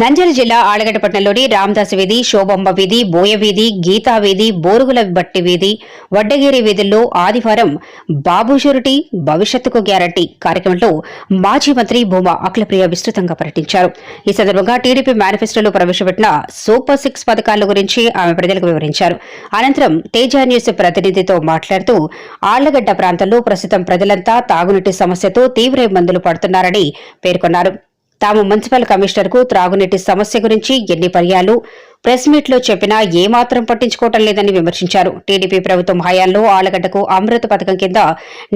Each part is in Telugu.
నంద్యాల జిల్లా ఆలగడ్డపట్నంలోని రామదాస్ వీధి శోభమ్మ వీధి బోయ వీధి గీతా వీధి బోరుగుల బట్టి వీధి వడ్డగిరి వీధుల్లో ఆదివారం బాబు షూరిటీ భవిష్యత్తుకు గ్యారంటీ కార్యక్రమంలో మాజీ మంత్రి భూమా అఖిలప్రియ విస్తృతంగా పర్యటించారు. ఈ సందర్భంగా టీడీపీ మేనిఫెస్టోలో ప్రవేశపెట్టిన సూపర్ సిక్స్ పథకాల గురించి ఆమె ప్రజలకు వివరించారు. అనంతరం తేజ న్యూస్ ప్రతినిధితో మాట్లాడుతూ ఆళ్ళగడ్డ ప్రాంతంలో ప్రస్తుతం ప్రజలంతా తాగునీటి సమస్యతో తీవ్ర ఇబ్బందులు పడుతున్నారని పేర్కొన్నారు. తాము మున్సిపల్ కమిషనర్కు త్రాగునీటి సమస్య గురించి ఎన్ని పర్యాలు? ప్రెస్ మీట్లో చెప్పినా ఏమాత్రం పట్టించుకోవటం లేదని విమర్శించారు. టీడీపీ ప్రభుత్వం హయాంలో ఆలగడ్డకు అమృత పథకం కింద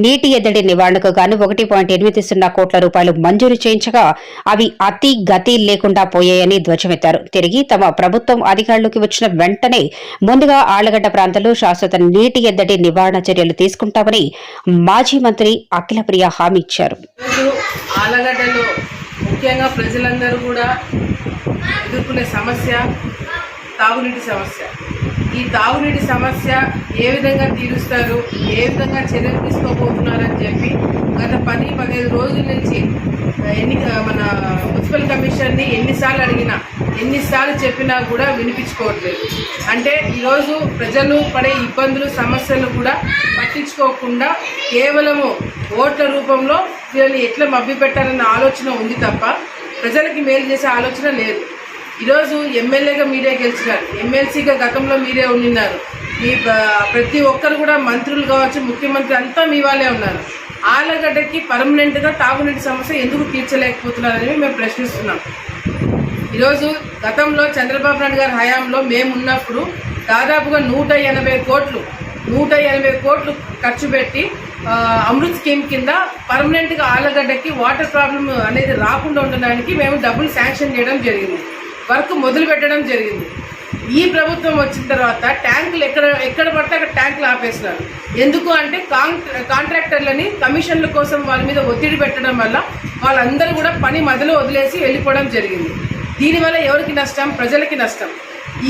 నీటి ఎద్దడి నివారణకు గాను ఒకటి పాయింట్ ఎనిమిది సున్నా కోట్ల రూపాయలు మంజూరు చేయించగా అవి అతి గతి లేకుండా పోయాయని ధ్వజమెత్తారు. తిరిగి తమ ప్రభుత్వం అధికారంలోకి వచ్చిన వెంటనే ముందుగా ఆలగడ్డ ప్రాంతంలో శాశ్వత నీటి ఎద్దడి నివారణ చర్యలు తీసుకుంటామని మాజీ మంత్రి అఖిలప్రియ హామీ ఇచ్చారు. ఆలగడ్డలో ముఖ్యంగా ప్రజలందరూ కూడా ఎదుర్కొనే సమస్య తాగునీటి సమస్య. ఈ తాగునీటి సమస్య ఏ విధంగా తీరుస్తారు ఏ విధంగా చర్యలు తీసుకోబోతున్నారని చెప్పి గత పది పదిహేను రోజుల నుంచి ఎన్ని మన మున్సిపల్ కమిషన్ని ఎన్నిసార్లు అడిగినా ఎన్నిసార్లు చెప్పినా కూడా వినిపించుకోవట్లేదు. అంటే ఈరోజు ప్రజలు పడే ఇబ్బందులు సమస్యలు కూడా పట్టించుకోకుండా కేవలము ఓట్ల రూపంలో వీళ్ళని ఎట్లా మభ్య పెట్టాలన్న ఆలోచన ఉంది తప్ప ప్రజలకి మేలు చేసే ఆలోచన లేదు. ఈరోజు ఎమ్మెల్యేగా మీరే గెలిచినారు. ఎమ్మెల్సీగా గతంలో మీరే ఉండినారు. మీ ప్రతి ఒక్కరు కూడా మంత్రులు కావచ్చు ముఖ్యమంత్రి అంతా మీ వాళ్ళే ఉన్నారు. ఆలగడ్డకి పర్మనెంట్గా తాగునీటి సమస్య ఎందుకు తీర్చలేకపోతున్నారని మేము ప్రశ్నిస్తున్నాం. ఈరోజు గతంలో చంద్రబాబు నాయుడు గారి హయాంలో మేము ఉన్నప్పుడు దాదాపుగా నూట ఎనభై కోట్లు నూట ఎనభై కోట్లు ఖర్చు పెట్టి అమృత్ స్కీమ్ కింద పర్మనెంట్గా ఆలగడ్డకి వాటర్ ప్రాబ్లం అనేది రాకుండా ఉండడానికి మేము డబ్బులు శాంక్షన్ చేయడం జరిగింది. వర్క్ మొదలు పెట్టడం జరిగింది. ఈ ప్రభుత్వం వచ్చిన తర్వాత ట్యాంకులు ఎక్కడ ఎక్కడ పడితే అక్కడ ట్యాంకులు ఆపేసినారు. ఎందుకు అంటే కాంట్రాక్టర్లని కమిషన్ల కోసం వాళ్ళ మీద ఒత్తిడి పెట్టడం వల్ల వాళ్ళందరూ కూడా పని మొదలు వదిలేసి వెళ్ళిపోవడం జరిగింది. దీనివల్ల ఎవరికి నష్టం? ప్రజలకి నష్టం.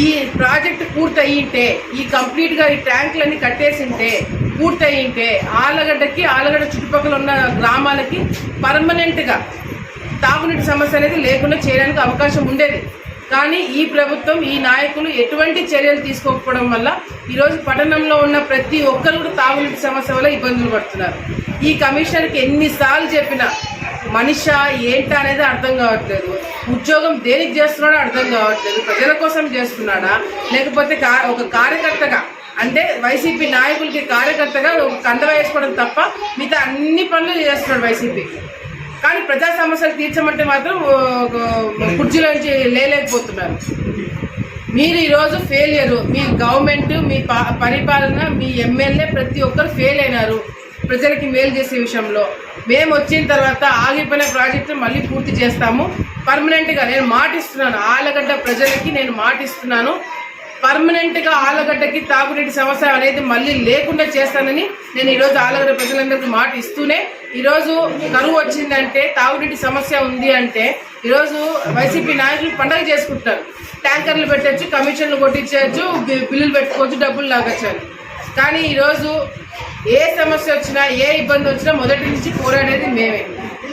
ఈ ప్రాజెక్ట్ పూర్తయింటే ఈ కంప్లీట్గా ఈ ట్యాంకులన్నీ కట్టేసింటే పూర్తయింటే ఆలగడ్డకి ఆలగడ్డ చుట్టుపక్కల ఉన్న గ్రామాలకి పర్మనెంట్గా తాగునీటి సమస్య అనేది లేకుండా చేయడానికి అవకాశం ఉండేది. కానీ ఈ ప్రభుత్వం ఈ నాయకులు ఎటువంటి చర్యలు తీసుకోకపోవడం వల్ల ఈరోజు పట్టణంలో ఉన్న ప్రతి ఒక్కరు కూడా తాగునీటి సమస్య వల్ల ఇబ్బందులు పడుతున్నారు. ఈ కమిషనర్కి ఎన్నిసార్లు చెప్పినా మనిష ఏంట అనేది అర్థం కావట్లేదు. ఉద్యోగం దేనికి చేస్తున్నాడో అర్థం కావట్లేదు. ప్రజల కోసం చేస్తున్నాడా? లేకపోతే ఒక కార్యకర్తగా అంటే వైసీపీ నాయకులకి కార్యకర్తగా ఒక వేసుకోవడం తప్ప మిగతా అన్ని పనులు చేస్తున్నాడు వైసీపీ. కానీ ప్రజా సమస్యలు తీర్చమంటే మాత్రం కుర్చీలో నుంచి లేలేకపోతున్నారు మీరు ఈరోజు ఫెయిలియర్ మీ గవర్నమెంట్ మీ పా- పరిపాలన మీ ఎమ్మెల్యే ప్రతి ఒక్కరు ఫెయిల్ అయినారు. ప్రజలకి మేలు చేసే విషయంలో. మేము వచ్చిన తర్వాత ఆగిపోయిన ప్రాజెక్టు మళ్ళీ పూర్తి చేస్తాము. పర్మనెంట్గా నేను మాటిస్తున్నాను. ఆలగడ్డ ప్రజలకి నేను మాటిస్తున్నాను. పర్మనెంట్గా ఆలగడ్డకి తాగునీటి సమస్య అనేది మళ్ళీ లేకుండా చేస్తానని నేను ఈరోజు ఆలగడ్డ ప్రజలందరికీ మాట ఇస్తూనే ఈరోజు కరువు వచ్చిందంటే తాగునీటి సమస్య ఉంది అంటే ఈరోజు వైసీపీ నాయకులు పండగ చేసుకుంటారు ట్యాంకర్లు పెట్టచ్చు కమిషన్లు కొట్టించవచ్చు బిల్లులు పెట్టుకోవచ్చు డబ్బులు లాగచ్చు కానీ ఈరోజు ఏ సమస్య వచ్చినా ఏ ఇబ్బంది వచ్చినా మొదటి నుంచి పోరాడేది మేమే.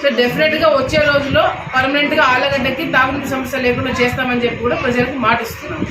సో డెఫినెట్గా వచ్చే రోజుల్లో పర్మనెంట్గా ఆలగడ్డకి తాగునీటి సమస్య లేకుండా చేస్తామని చెప్పి కూడా ప్రజలకు మాటిస్తున్నాం